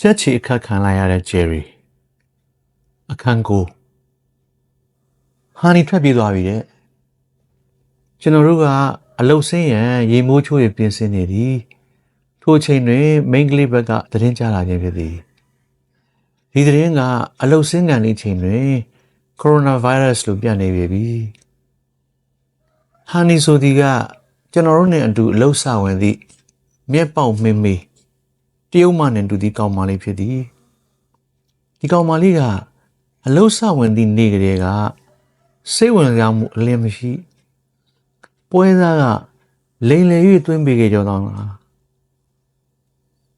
ချက်ချီအခက်ခံလိုက်ရတဲ့ဂျယ်ရီအခန်းကိုဟာနီထွက်ပြေးသွားပြီတဲ့ကျွန်တော်တို့ကအလုတ်ဆင်းရန်ရေမိုးချိုးရပြင်ဆင်နေသည်ထိုအချိန်တွင်မိန်းကလေးဘက်ကသတင်းကြားလာခြင်းဖြစ်သည်ဒီသတင်းကအလုတ်ဆင်းကန်လေးချိန်တွင်ကိုရိုနာဗိုင်းရပ်စ်လို့ပြနေပြီဟာနီဆိုဒီကကျွန်တော်တို့နဲ့အတူအလုတ်ဆဝင်သည့်မျက်ပေါက်မင်းမေးတ ရုတ်မနဲ့တူဒီကောင်မလေးဖြစ်သည်ဒီကောင်မလေးကအလုတ်ဆဝင်သည့်နေ့ကလေးကစိတ်ဝင်စားမှုအလင်းမရှိ ပွဲသားကလိန်လေ၍တွင်းပေးခဲ့ကြတော့လား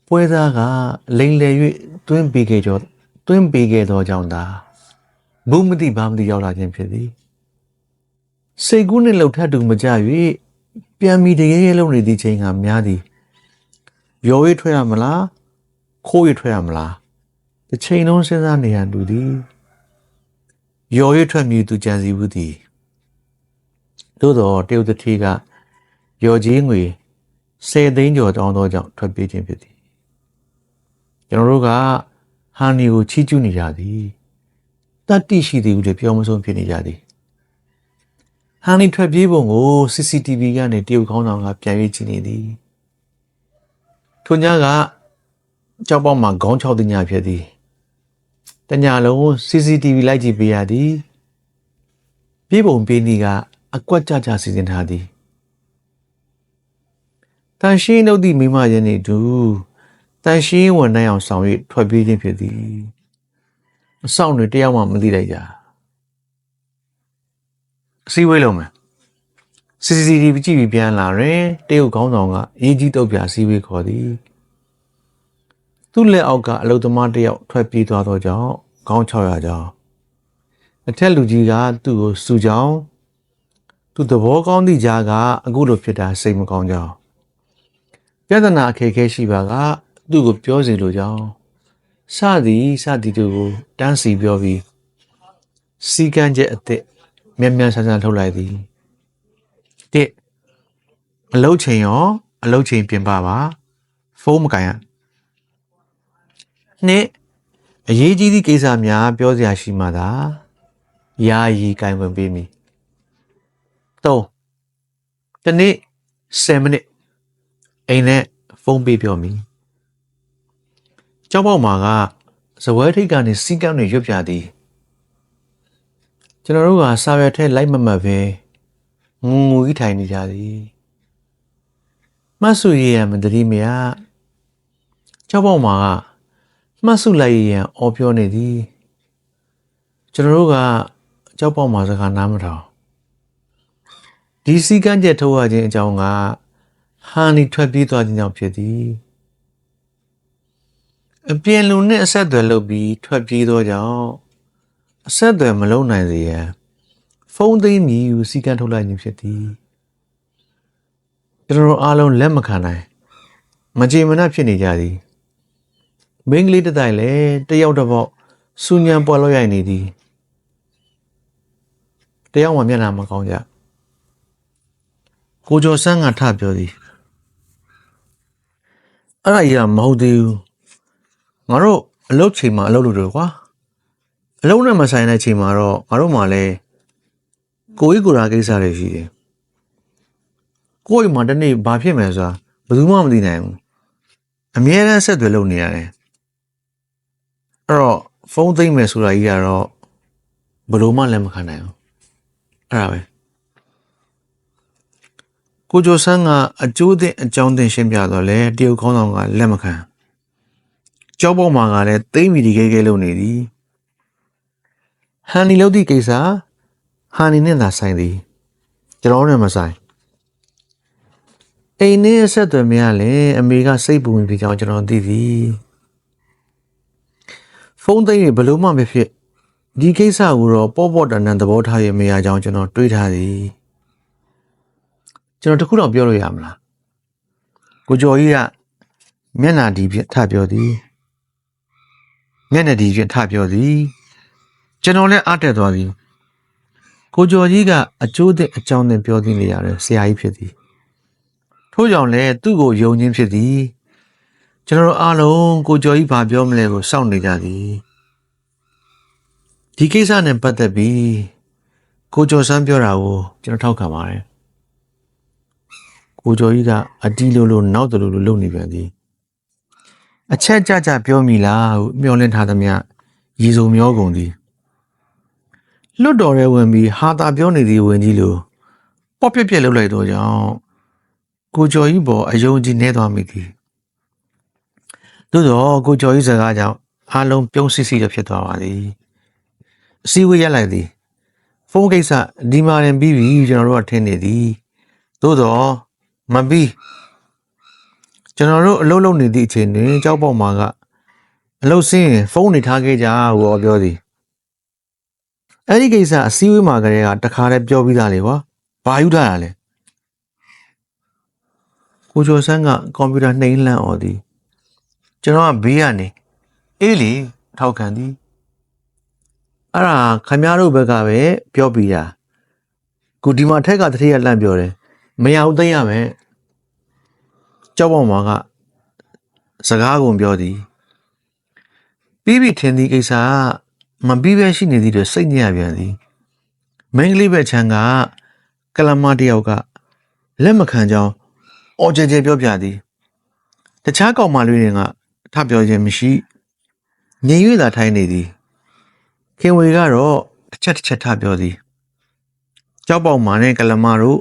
ပွဲသားကလိန်လေ၍တွင်းပေးခဲ့ကြတွင်းပေးခဲ့တော့ကြောင့်သာဘူးမတိဘာမတိရောက်လာခြင်းဖြစ်သည်စိတ်ကူးနှင့်လှုပ်ထပ်တူမကြ၍ပြန်ပြီးတရေရဲလုံးနေသည့်ချိန်ကများသည် ရော်ရွေးထွက်ရမလားခိုးရွေးထွက်ရမလားတစ်ချိန်လုံးစဉ်းစားနေရတူသည်ရော်ရွေးထွက်မြည်သူကြံစီဘူးသည်သို့တော်တရုတ်တတိကရော်ကြီးငွေ10သိန်းကျော်တောင်းသောကြောင့်ထွက်ပြေးခြင်းဖြစ်သည်ကျွန်တော်တို့ကဟာနီကိုချီးကျူးနေကြသည်တတ်တိရှိသည်ဟုလည်းပြောမဆုံးဖြစ်နေကြသည်ဟာနီထွက်ပြေးပုံကို CCTV ကနေတရုတ်ခေါင်းဆောင်ကပြန်ရွေးကြည့်နေသည် ထိုညကကြောက်ပေါက်မှာခေါင်းချောက်တဲ့ညဖြစ်သည်တညလုံး CCTV လိုက်ကြည့်ပေးရသည်ပြေးပုံပေးနီကအကွက်ကြကြစီစဉ်ထားသည်တန်ရှင်းတို့သည့်မိမရင်းနေတူတန်ရှင်းဝန်နိုင်အောင်ဆောင်၍ထွက်ပြေးခြင်းဖြစ်သည်အဆောင်တွေတယောက်မှမသိလိုက်ကြအစည်းအဝေးလုံးမယ် CCTV ကြည့်ပြီးပြန်လာရင်တရုတ်ခေါင်းဆောင်ကအရေးကြီးတုတ်ပြအစည်းအဝေးခေါ်သည်သူ့လက်အောက်ကအလုသမားတယောက်ထွက်ပြေးသွားသောကြောင့်ခေါင်း600ကြောင်းအထက်လူကြီးကသူ့ကိုစူကြောင်းသူသဘောကောင်းသည့်ကြားကအခုလိုဖြစ်တာစိတ်မကောင်းကြောင်းပြဿနာအခက်အခဲရှိပါကသူ့ကိုပြောစီလိုကြောင်းစသည်စသည်တို့ကိုတန်းစီပြောပြီးစီကန်းချက်အစ်စ်မြန်မြန်ဆန်ဆန်ထုတ်လိုက်သည်တစ် အလုတ်ချိန်ရောအလုတ်ချိန်ပြင်ပပါဖုန်းမကင်ရနှစ်အရေးကြီးသည့်ကိစ္စများပြောစရာရှိမှသာယာယီကင်ဝင်ပေးမည်သုံးတနေ့10မိနစ်အိမ်နဲ့ဖုန်းပေးပြောမည်ကျောင်းပေါက်မှာကဇပွဲထိပ်ကနေစီကန်းတွေရွတ်ပြသည်ကျွန်တော်တို့ကစာရွက်ထဲလိုက်မမှတ်ပဲငုံငူကြီးထိုင်နေကြသည် မတ်စုရရမတတိမယကျောင်းပေါက်မှာကမှတ်စုလိုက်ရန်အော်ပြောနေသည်ကျွန်တော်တို့ကကျောက်ပေါက်မှာစကားနားမထောင်ဒီစီကန်းချက်ထုတ်ရခြင်းအကြောင်းကဟာနီထွက်ပြေးသွားခြင်းကြောင့်ဖြစ်သည်အပြင်လူနဲ့အဆက်အသွယ်လုပ်ပြီးထွက်ပြေးသောကြောင့်အဆက်အသွယ်မလုပ်နိုင်စေရန်ဖုန်းသိမ်းပြီးယူစီကန်းထုတ်လိုက်ခြင်းဖြစ်သည် ကျွန်တော်အားလုံးလက်မခံနိုင်မကြေမနက်ဖြစ်နေကြသည်မင်းကလေးတစ်တိုင်လည်းတယောက်တစ်ပေါက်စူညံပွားလို့ရိုက်နေသည်တယောက်မှမျက်နှာမကောင်းကြကိုကျော်ဆန်းကထပြောသည်အဲ့ဒါကြီးကမဟုတ်သေးဘူးငါတို့အလုပ်ချိန်မှာအလုပ်လုပ်တယ်ကွာအလုပ်နဲ့မဆိုင်တဲ့ချိန်မှာတော့ငါတို့မှလည်းကိုကြီးကိုရာကိစ္စတွေရှိတယ် ကိုကြီးမှတနေ့ဘာဖြစ်မယ်ဆိုတာဘယ်သူမှမသိနိုင်ဘူးအမြဲတမ်းဆက်သွယ်လုပ်နေရတယ်အဲ့တော့ဖုန်းသိမ့်မယ်ဆိုတာကြီးကတော့ဘယ်လိုမှလက်မခံနိုင်ဘူးအဲ့ဒါပဲကိုကျော်ဆန်းကအကျိုးသင့်အကြောင်းသင့်ရှင်းပြတော့လေတရုတ်ခေါင်းဆောင်ကလက်မခံကြောက်ပေါ်မှာကလည်းသိမ့်မီဒီခဲခဲလုပ်နေသည်ဟန်နီလုပ်သည့်ကိစ္စဟာနီနဲ့သာဆိုင်သည်ကျွန်တော်နဲ့မဆိုင် အိမ်နဲ့ဆက်သွယ်မရလဲအမေကစိတ်ပူမိဖြစ်ကြောင်းကျွန်တော်သိသည်ဖုန်းသိမ်းရင်ဘလို့မှမဖြစ်ဒီကိစ္စကိုတော့ပေါ့ပေါ့တန်တန်သဘောထားရမရကြောင်းကျွန်တော်တွေးထားသည်ကျွန်တော်တခုတော့ပြောလို့ရမလားကိုကျော်ကြီးကမျက်နာဒီဖြင့်ထပြောသည်မျက်နှာဒီဖြင့်ထပြောသည်ကျွန်တော်လည်းအားတက်သွားသည်ကိုကျော်ကြီးကအကျိုးတဲ့အကြောင်းနဲ့ပြောသိနေရတယ်ဆရာကြီးဖြစ်သည် ထို့ကြောင့်လည်းသူ့ကိုယုံခြင်းဖြစ်သည်ကျွန်တော်တို့အားလုံးကိုကျော်ကြီးဘာပြောမလဲကိုစောင့်နေကြသည်ဒီကိစ္စနဲ့ပတ်သက်ပြီးကိုကျော်စမ်းပြောတာကိုကျွန်တော်ထောက်ခံပါတယ်ကိုကျော်ကြီးကအတီးလိုလိုနောက်တလူလိုလုပ်နေပြန်သည်အချက်ကြကြပြောမိလားဟုမျောလင့်ထားသမျှရေစုံမျောကုန်သည်လွတ်တော်ရဲဝင်ပြီးဟာတာပြောနေသည်ဝင်ကြီးလိုပေါ့ပြက်ပြက်လှုပ်လိုက်တော့ကြောင့် ကိုကျော်ကြီးပေါ်အယုံကြည်နေသွားမိသည်သို့တော့ကိုကျော်ကြီးစကားကြောင့်အားလုံးပြုံးစစ်စစ်ရဖြစ်သွားပါသည်အစည်းအဝေးရက်လိုက်သည်ဖုန်းကိစ္စဒီမာရင်ပြီးပြီကျွန်တော်တို့ကထင်နေသည်သို့တော့မပြီးကျွန်တော်တို့အလုပ်လုပ်နေသည့်အချိန်တွင်ကြောက်ပေါက်မာကအလုပ်ဆင်းရင်ဖုန်းနေထားခဲ့ကြဟောပြောသည်အဲ့ဒီကိစ္စအစည်းအဝေးမှာကလေးကတခါတည်းပြောပြီးသားလေကွာဘာယူထားတာလဲ ကိုကျော်ဆန်းကကွန်ပျူတာနှိမ့်လှမ်းអော်သည်ကျွန်တော်ကဘေးကနေအေးလေထောက်ခံသည်အဲ့ဒါခမရတို့ဘက်ကပဲပြောပြတာကိုဒီမှာထက်ကတတိယလန့်ပြောတယ်မရဘူးသိမ်းရမယ်ကြောက်ပေါမောင်ကစကားကုန်ပြောသည်ပြီးပြီထင်သည်ကိစ္စကမပြီးပဲရှိနေသည်တွေစိတ်ညစ်ရပြန်သည်မင်းကလေးပဲချမ်းကကလမတယောက်ကလက်မခံကြောင်း အော်ကြဲကြဲပြောပြသည်တခြားကောင်မလေးတွေကထပြောခြင်းမရှိငြိမ်၍သာထိုင်နေသည်ခင်ဝေကတော့တစ်ချက်တစ်ချက်ထပြောသည်ကြောက်ပေါက်မာနဲ့ကလမတို့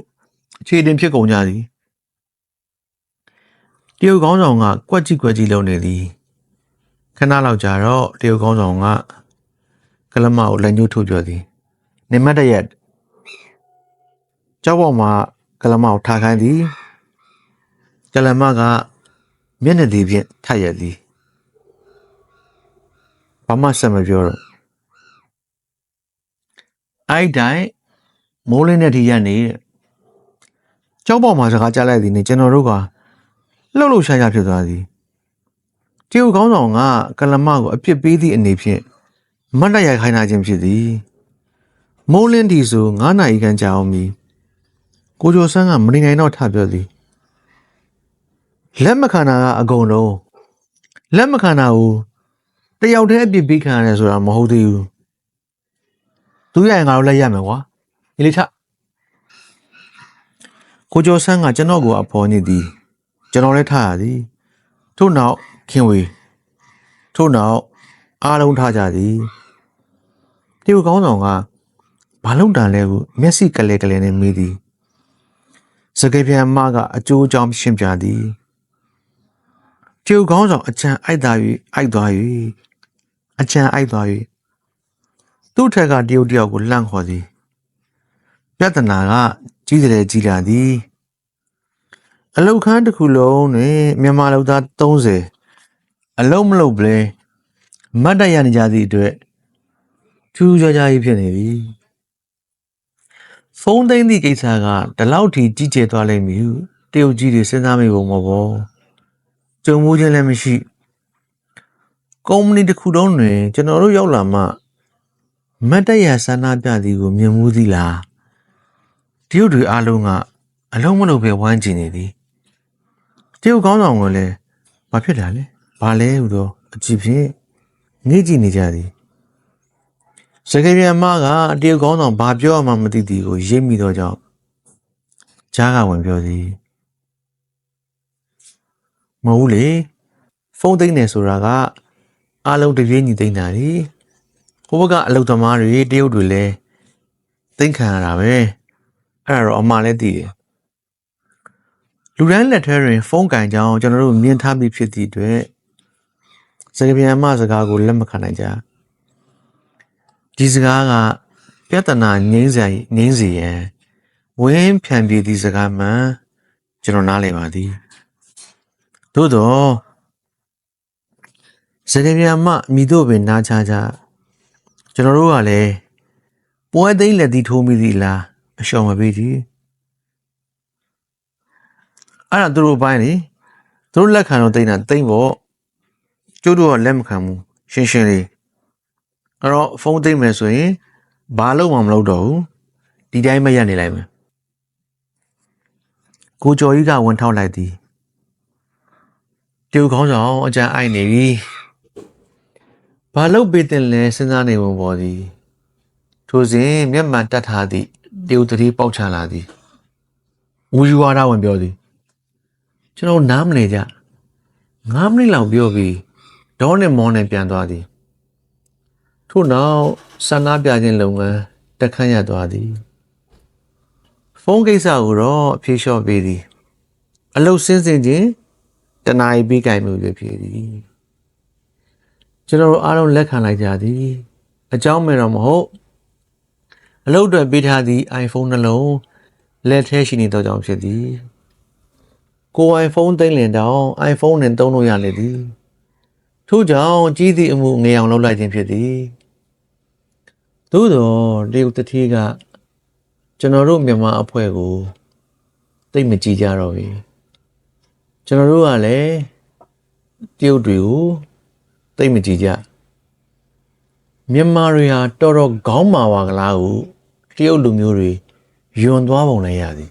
အခြေတင်ဖြစ်ကုန်ကြသည်တရုတ်ကောင်းဆောင်ကကွက်ကြည့်ကွက်ကြည့်လုပ်နေသည်ခဏလောက်ကြာတော့တရုတ်ကောင်းဆောင်ကကလမကိုလက်ညှိုးထိုးပြောသည်နေမတ်တရက်ကြောက်ပေါက်မာကလမကိုထားခိုင်းသည်က လမကမျက်နှာသေးဖြင့်ထပ်ရသည်ဘာမှဆက်မပြောတော့အဲ့ဒီတိုင်းမိုးလင်းတဲ့ထိရက်နေကြောက်ပေါ်မှာစကားကြားလိုက်သည်နဲ့ကျွန်တော်တို့ကလှုပ်လှုပ်ရှားရှားဖြစ်သွားသည်တရုတ်ကောင်းဆောင်ကကလမကိုအပြစ်ပေးသည့်အနေဖြင့်မတ်တရိုက်ခိုင်းတာခြင်းဖြစ်သည်မိုးလင်းဒီဆို9နာရီခန့်ကြာအောင်ပြီကိုကျော်ဆန်းကမနေနိုင်တော့ထပြောသည် လက်မခံတာကအကုန်လုံးလက်မခံတာကိုတယောက်တည်းအပြစ်ပေးခံရတယ်ဆိုတာမဟုတ်သေးဘူးသူရရင်ငါတို့လက်ရမယ်ကွာဒီလေးထကိုကျော်ဆန်းကကျွန်တော်ကိုအဖော်နေသည်ကျွန်တော်လည်းထားရသည်ထို့နောက်ခင်ဝေထို့နောက်အားလုံးထားကြသည်တရုတ်ကောင်းဆောင်ကဘာလုံတန်လဲကိုမျက်စိကလေးကလေးနဲ့မေးသည်စကေးပြန်မကအကျိုးအကြောင်းရှင်းပြသည် ကျုပ်ကောင်းဆောင်အချံအိုက်သာ၍အိုက်သွား၍အချံအိုက်သွား၍သူ့ထက်ကတရုတ်တယောက်ကိုလှန့်ခေါ်သည်ပြဿနာကကြီးတယ်ကြီးလာသည်အလုတ်ခန်းတစ်ခုလုံးတွင်မြန်မာလူသား30အလုံးမလုံးပလဲမတ်တက်ရနေကြသည့်အတွက်ထူးခြားခြားကြီးဖြစ်နေပြီဖုန်းသိမ်းသည့်ကိစ္စကဒီလောက်ထိကြီးကျယ်သွားလိမ့်မည်ဟုတရုတ်ကြီးတွေစဉ်းစားမိပုံမပေါ် ကြုံမှုချင်းလည်းမရှိကုမ္ပဏီတစ်ခုလုံးတွင် ကျွန်တော်တို့ရောက်လာမှမတ်တရဆန္ဒပြသည်ကိုမြင်မှုသီလားတရုတ်တွေအားလုံးကအလုံးမလုံးပဲဝိုင်းကျင်နေသည်တရုတ်ကောင်းဆောင်ကလည်းဘာဖြစ်လာလဲဘာလဲဟူတော့အကြည့်ဖြင့်ငေ့ကြည့်နေကြသည်စကေပြန်မကတရုတ်ကောင်းဆောင်ဘာပြောမှမသိသည်ကိုရိပ်မိတော့ကြောင့်ဂျားကဝင်ပြောသည် မဟုတ်ဘူးလေဖုန်းသိမ်းတယ်ဆိုတာကအားလုံးတပြေးညီသိမ်းတာလေဟိုဘက်ကအလုတ်သမားတွေတရုတ်တွေလည်းသိမ်းခံရတာပဲအဲ့ဒါတော့အမှလည်းသိတယ်လူတန်းလက်ထဲတွင်ဖုန်းကင်ကြောင်းကျွန်တော်တို့မြင်ထားပြီးဖြစ်သည့်အတွက်စကားပြန်မှစကားကိုလက်မခံနိုင်ကြဒီစကားကပြဿနာငိမ့်စေငိမ့်စေရန်ဝင်းဖြန်ပြေးသည့်စကားမှန်ကျွန်တော်နားလည်ပါသည် သို့တော့စကပြန်မမိတို့ပင်နားချကြကျွန်တော်တို့ကလည်းပွဲသိမ်းလက်သီးထိုးမိသီလားအရှောင်မပေးသည်အဲ့ဒါသူတို့ပိုင်းလေသူတို့လက်ခံတော့တိတ်တာတိတ်ပေါ့ကျိုးတို့ကလက်မခံဘူးရှင်းရှင်းလေးအဲ့တော့ဖုန်းသိမ်းမယ်ဆိုရင်ဘာလို့မှမလုပ်တော့ဘူးဒီတိုင်းမရက်နေလိုက်မယ်ကိုကျော်ကြီးကဝန်ထောက်လိုက်သည် တရုတ်ခေါင်းဆောင်အကြံအိုက်နေပြီဘာလို့ပေးတင်လဲစဉ်းစားနေပုံပေါ်သည်ထိုစဉ်မျက်မှန်တတ်ထားသည့်တရုတ်တတိပေါက်ချလာသည်ဝူယူဝါဒဝင်ပြောသည်ကျွန်တော်နားမနေကြ9မိနစ်လောက်ပြောပြီးဒေါနဲ့မောနဲ့ပြန်သွားသည်ထို့နောက်ဆန္ဒပြခြင်းလုပ်ငန်းတက်ခန့်ရသွားသည်ဖုန်းကိစ္စကိုတော့အဖြေလျှော့ပေးသည်အလုတ်စင်းစင်ချင်း တနာရီပြီးကြိုင်မှုဖြစ်ဖြစ်သည်ကျွန်တော်တို့အားလုံးလက်ခံလိုက်ကြသည်အကြောင်းမဲ့တော့မဟုတ်အလုတ်အတွက်ပေးထားသည့် iPhone နှလုံးလက်ထဲရှိနေသောကြောင့်ဖြစ်သည်ကိုယ် iPhone သိမ်းလင်တောင် iPhone နဲ့သုံးလို့ရလေသည်ထို့ကြောင့်ကြီးသည့်အမှုငေအောင်လုပ်လိုက်ခြင်းဖြစ်သည်သို့သောတရုတ်တတိကကျွန်တော်တို့မြန်မာအဖွဲ့ကိုသိမ့်မကြည့်ကြတော့ဘူး ကျွန်တော်တို့ကလည်းတရုတ်တွေကိုသိမ့်မကြည့်ကြမြန်မာတွေဟာတော်တော်ခေါင်းမာပါကလားဟုတရုတ်လူမျိုးတွေယွန်သွားပုံလည်းရသည်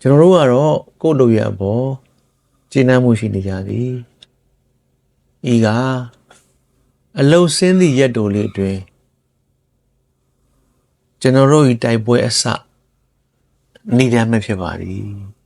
ကျွန်တော်တို့ကတော့ကိုယ့်လူရအပေါ်ကျဉ်းနှံမှုရှိနေကြသည်ဤကအလုတ်စင်းသည့်ရက်တိုလေးအတွင်းကျွန်တော်တို့ဤတိုက်ပွဲအစဏိဒမ်းမဲ့ဖြစ်ပါသည်